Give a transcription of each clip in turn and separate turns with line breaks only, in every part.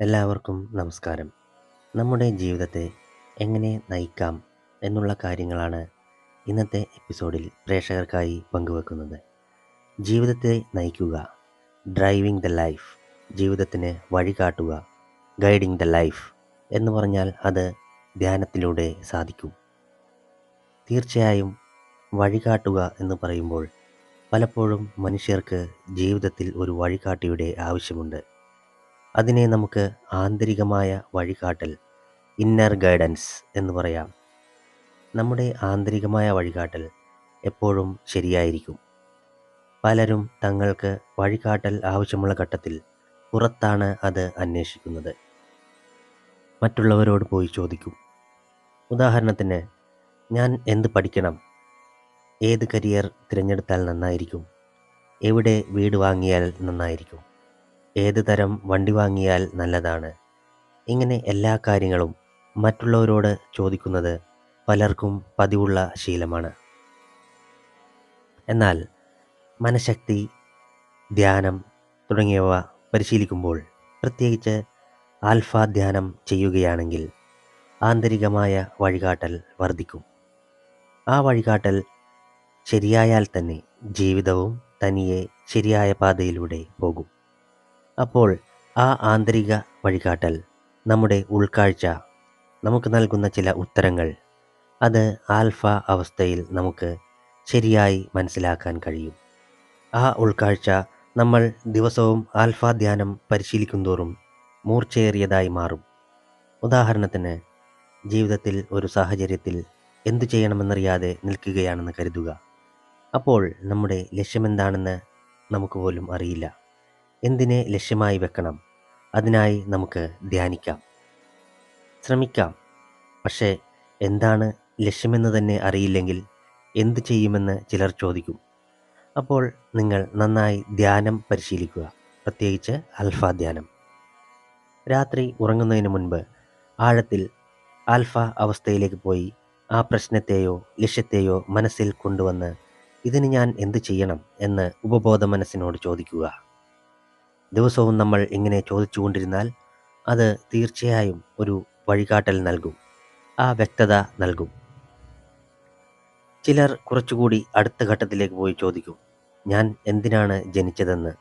എല്ലാവർക്കും നമസ്കാരം. നമ്മുടെ ജീവിതത്തെ എങ്ങനെ നയിക്കാം എന്നുള്ള കാര്യങ്ങളാണ് ഇന്നത്തെ എപ്പിസോഡിൽ പ്രേക്ഷകർക്കായി പങ്കുവെക്കുന്നത്. ജീവിതത്തെ നയിക്കുക ഡ്രൈവിംഗ് ദ ലൈഫ് ജീവിതത്തിന് വഴികാട്ടുക ഗൈഡിങ് ദ ലൈഫ് എന്ന് പറഞ്ഞാൽ അത് ധ്യാനത്തിലൂടെ സാധിക്കും. തീർച്ചയായും വഴികാട്ടുക എന്ന് പറയുമ്പോൾ പലപ്പോഴും മനുഷ്യർക്ക് ജീവിതത്തിൽ ഒരു വഴികാട്ടിയുടെ ആവശ്യമുണ്ട്. അതിനെ നമുക്ക് ആന്തരികമായ വഴികാട്ടൽ ഇന്നർ ഗൈഡൻസ് എന്ന് പറയാം. നമ്മുടെ ആന്തരികമായ വഴികാട്ടൽ എപ്പോഴും ശരിയായിരിക്കും. പലരും തങ്ങൾക്ക് വഴികാട്ടൽ ആവശ്യമുള്ള ഘട്ടത്തിൽ പുറത്താണ് അത് അന്വേഷിക്കുന്നത്. മറ്റുള്ളവരോട് പോയി ചോദിക്കും. ഉദാഹരണത്തിന് ഞാൻ എന്ത് പഠിക്കണം? ഏത് കരിയർ തിരഞ്ഞെടുത്താൽ നന്നായിരിക്കും? എവിടെ വീട് വാങ്ങിയാൽ നന്നായിരിക്കും? ഏത് തരം വണ്ടി വാങ്ങിയാൽ നല്ലതാണ്? ഇങ്ങനെ എല്ലാ കാര്യങ്ങളും മറ്റുള്ളവരോട് ചോദിക്കുന്നത് പലർക്കും പതിവുള്ള ശീലമാണ്. എന്നാൽ മനഃശക്തി ധ്യാനം തുടങ്ങിയവ പരിശീലിക്കുമ്പോൾ പ്രത്യേകിച്ച് ആൽഫ ധ്യാനം ചെയ്യുകയാണെങ്കിൽ ആന്തരികമായ വഴികാട്ടൽ വർദ്ധിക്കും. ആ വഴികാട്ടൽ ശരിയായാൽ തന്നെ ജീവിതവും തനിയെ ശരിയായ പാതയിലൂടെ പോകും. അപ്പോൾ ആ ആന്തരിക വഴികാട്ടൽ നമ്മുടെ ഉൾക്കാഴ്ച നമുക്ക് നൽകുന്ന ചില ഉത്തരങ്ങൾ അത് ആൽഫ അവസ്ഥയിൽ നമുക്ക് ശരിയായി മനസ്സിലാക്കാൻ കഴിയും. ആ ഉൾക്കാഴ്ച നമ്മൾ ദിവസവും ആൽഫ ധ്യാനം പരിശീലിക്കുന്തോറും മൂർച്ചയേറിയതായി മാറും. ഉദാഹരണത്തിന് ജീവിതത്തിൽ ഒരു സാഹചര്യത്തിൽ എന്തു ചെയ്യണമെന്നറിയാതെ നിൽക്കുകയാണെന്ന് കരുതുക. അപ്പോൾ നമ്മുടെ ലക്ഷ്യമെന്താണെന്ന് നമുക്ക് പോലും അറിയില്ല. എന്തിനെ ലക്ഷ്യമായി വെക്കണം? അതിനായി നമുക്ക് ധ്യാനിക്കാം. ശ്രമിക്കാം. പക്ഷേ എന്താണ് ലക്ഷ്യമെന്ന് തന്നെ അറിയില്ലെങ്കിൽ എന്ത് ചെയ്യുമെന്ന് ചിലർ ചോദിക്കും. അപ്പോൾ നിങ്ങൾ നന്നായി ധ്യാനം പരിശീലിക്കുക. പ്രത്യേകിച്ച് ആൽഫ ധ്യാനം. രാത്രി ഉറങ്ങുന്നതിന് മുൻപ് ആഴത്തിൽ ആൽഫ അവസ്ഥയിലേക്ക് പോയി ആ പ്രശ്നത്തെയോ ലക്ഷ്യത്തെയോ മനസ്സിൽ കൊണ്ടുവന്ന് ഇതിന് ഞാൻ എന്ത് ചെയ്യണം എന്ന് ഉപബോധ മനസ്സിനോട് ചോദിക്കുക. ദിവസവും നമ്മൾ ഇങ്ങനെ ചോദിച്ചുകൊണ്ടിരുന്നാൽ അത് തീർച്ചയായും ഒരു വഴികാട്ടൽ നൽകും ആ വ്യക്തത നൽകും. ചിലർ കുറച്ചുകൂടി അടുത്ത ഘട്ടത്തിലേക്ക് പോയി ചോദിക്കും ഞാൻ എന്തിനാണ് ജനിച്ചതെന്ന്?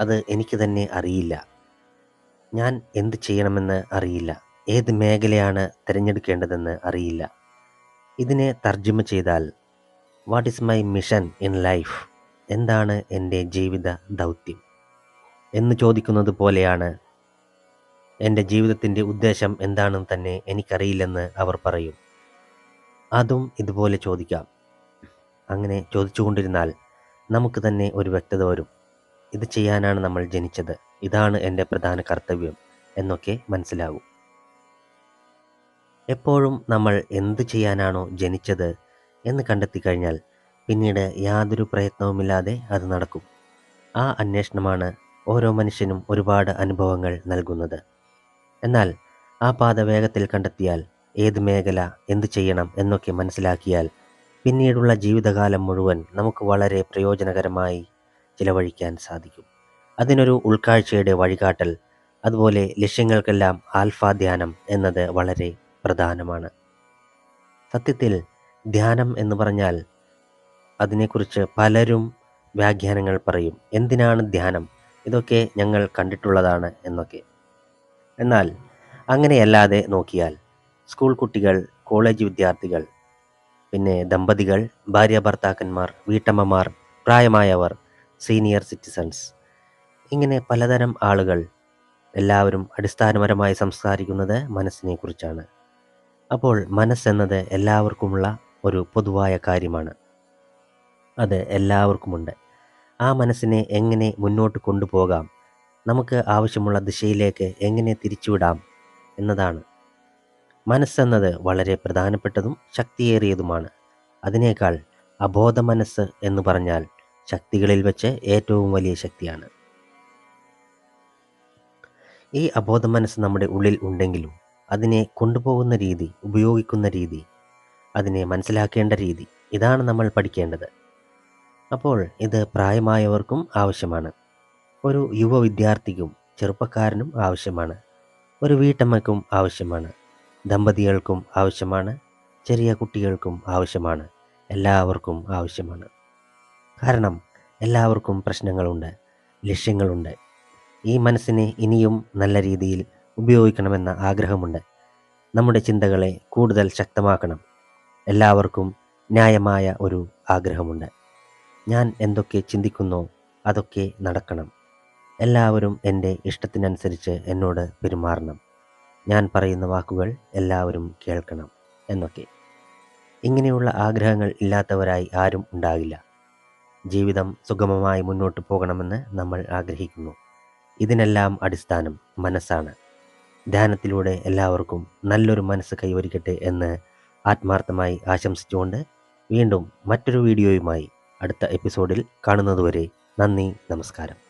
അത് എനിക്ക് തന്നെ അറിയില്ല. ഞാൻ എന്ത് ചെയ്യണമെന്ന് അറിയില്ല. ഏത് മേഖലയാണ് തിരഞ്ഞെടുക്കേണ്ടതെന്ന് അറിയില്ല. ഇതിനെ തർജമ ചെയ്താൽ what is my mission in life? എന്താണ് എന്റെ ജീവിത ദൗത്യം? എന്ന് ചോദിക്കുന്നത് പോലെയാണ് എന്റെ ജീവിതത്തിന്റെ ഉദ്ദേശം എന്താണെന്ന് തന്നെ എനിക്കറിയില്ലെന്ന് അവർ പറയും. അതും ഇതുപോലെ ചോദിക്കാം. അങ്ങനെ ചോദിച്ചുകൊണ്ടിരുന്നാൽ നമുക്ക് തന്നെ ഒരു വ്യക്തത വരും. ഇത് ചെയ്യാനാണ് നമ്മൾ ജനിച്ചത്. ഇതാണ് എന്റെ പ്രധാന കർത്തവ്യം എന്നൊക്കെ മനസ്സിലാവും. എപ്പോഴും നമ്മൾ എന്ത് ചെയ്യാനാണോ ജനിച്ചത് എന്ന് കണ്ടെത്തി കഴിഞ്ഞാൽ പിന്നീട് യാതൊരു പ്രയത്നവുമില്ലാതെ അത് നടക്കും. ആ അന്വേഷണമാണ് ഓരോ മനുഷ്യനും ഒരുപാട് അനുഭവങ്ങൾ നൽകുന്നത്. എന്നാൽ ആ പാത വേഗത്തിൽ കണ്ടെത്തിയാൽ ഏത് മേഖല എന്തു ചെയ്യണം എന്നൊക്കെ മനസ്സിലാക്കിയാൽ പിന്നീടുള്ള ജീവിതകാലം മുഴുവൻ നമുക്ക് വളരെ പ്രയോജനകരമായി ചിലവഴിക്കാൻ സാധിക്കും. അതിനൊരു ഉൾക്കാഴ്ചയുടെ വഴികാട്ടൽ അതുപോലെ ലക്ഷ്യങ്ങൾക്കെല്ലാം ആൽഫ ധ്യാനം എന്നത് വളരെ പ്രധാനമാണ്. സത്യത്തിൽ ധ്യാനം എന്ന് പറഞ്ഞാൽ അതിനെക്കുറിച്ച് പലരും വ്യാഖ്യാനങ്ങൾ പറയും. എന്തിനാണ് ധ്യാനം? ഇതൊക്കെ ഞങ്ങൾ കണ്ടിട്ടുള്ളതാണ് എന്നൊക്കെ. എന്നാൽ അങ്ങനെയല്ലാതെ നോക്കിയാൽ സ്കൂൾ കുട്ടികൾ കോളേജ് വിദ്യാർത്ഥികൾ പിന്നെ ദമ്പതികൾ ഭാര്യ ഭർത്താക്കന്മാർ വീട്ടമ്മമാർ പ്രായമായവർ സീനിയർ സിറ്റിസൺസ് ഇങ്ങനെ പലതരം ആളുകൾ എല്ലാവരും അടിസ്ഥാനപരമായി സംസാരിക്കുന്നത് മനസ്സിനെക്കുറിച്ചാണ്. അപ്പോൾ മനസ്സെന്നത് എല്ലാവർക്കുമുള്ള ഒരു പൊതുവായ കാര്യമാണ്. അത് എല്ലാവർക്കുമുണ്ട്. ആ മനസ്സിനെ എങ്ങനെ മുന്നോട്ട് കൊണ്ടുപോകാം? നമുക്ക് ആവശ്യമുള്ള ദിശയിലേക്ക് എങ്ങനെ തിരിച്ചുവിടാം എന്നതാണ്. മനസ്സെന്നത് വളരെ പ്രധാനപ്പെട്ടതും ശക്തിയേറിയതുമാണ്. അതിനേക്കാൾ അബോധ മനസ്സ് എന്ന് പറഞ്ഞാൽ ശക്തികളിൽ വെച്ച് ഏറ്റവും വലിയ ശക്തിയാണ്. ഈ അബോധ മനസ്സ് നമ്മുടെ ഉള്ളിൽ ഉണ്ടെങ്കിലും അതിനെ കൊണ്ടുപോകുന്ന രീതി ഉപയോഗിക്കുന്ന രീതി അതിനെ മനസ്സിലാക്കേണ്ട രീതി ഇതാണ് നമ്മൾ പഠിക്കേണ്ടത്. അപ്പോൾ ഇത് പ്രായമായവർക്കും ആവശ്യമാണ്. ഒരു യുവ വിദ്യാർത്ഥിക്കും ചെറുപ്പക്കാരനും ആവശ്യമാണ്. ഒരു വീട്ടമ്മയ്ക്കും ആവശ്യമാണ്. ദമ്പതികൾക്കും ആവശ്യമാണ്. ചെറിയ കുട്ടികൾക്കും ആവശ്യമാണ്. എല്ലാവർക്കും ആവശ്യമാണ്. കാരണം എല്ലാവർക്കും പ്രശ്നങ്ങളുണ്ട് ലക്ഷ്യങ്ങളുണ്ട്. ഈ മനസ്സിനെ ഇനിയും നല്ല രീതിയിൽ ഉപയോഗിക്കണമെന്ന ആഗ്രഹമുണ്ട്. നമ്മുടെ ചിന്തകളെ കൂടുതൽ ശക്തമാക്കണം. എല്ലാവർക്കും ന്യായമായ ഒരു ആഗ്രഹമുണ്ട്. ഞാൻ എന്തൊക്കെ ചിന്തിക്കുന്നോ അതൊക്കെ നടക്കണം. എല്ലാവരും എന്റെ ഇഷ്ടത്തിനനുസരിച്ച് എന്നോട് പെരുമാറണം. ഞാൻ പറയുന്ന വാക്കുകൾ എല്ലാവരും കേൾക്കണം എന്നൊക്കെ. ഇങ്ങനെയുള്ള ആഗ്രഹങ്ങൾ ഇല്ലാത്തവരായി ആരും ഉണ്ടാകില്ല. ജീവിതം സുഗമമായി മുന്നോട്ട് പോകണമെന്ന് നമ്മൾ ആഗ്രഹിക്കുന്നു. ഇതിനെല്ലാം അടിസ്ഥാനം മനസ്സാണ്. ധ്യാനത്തിലൂടെ എല്ലാവർക്കും നല്ലൊരു മനസ്സ് കൈവരിക്കട്ടെ എന്ന് ആത്മാർത്ഥമായി ആശംസിച്ചുകൊണ്ട് വീണ്ടും മറ്റൊരു വീഡിയോയുമായി അടുത്ത എപ്പിസോഡിൽ കാണുന്നതുവരെ നന്ദി നമസ്കാരം.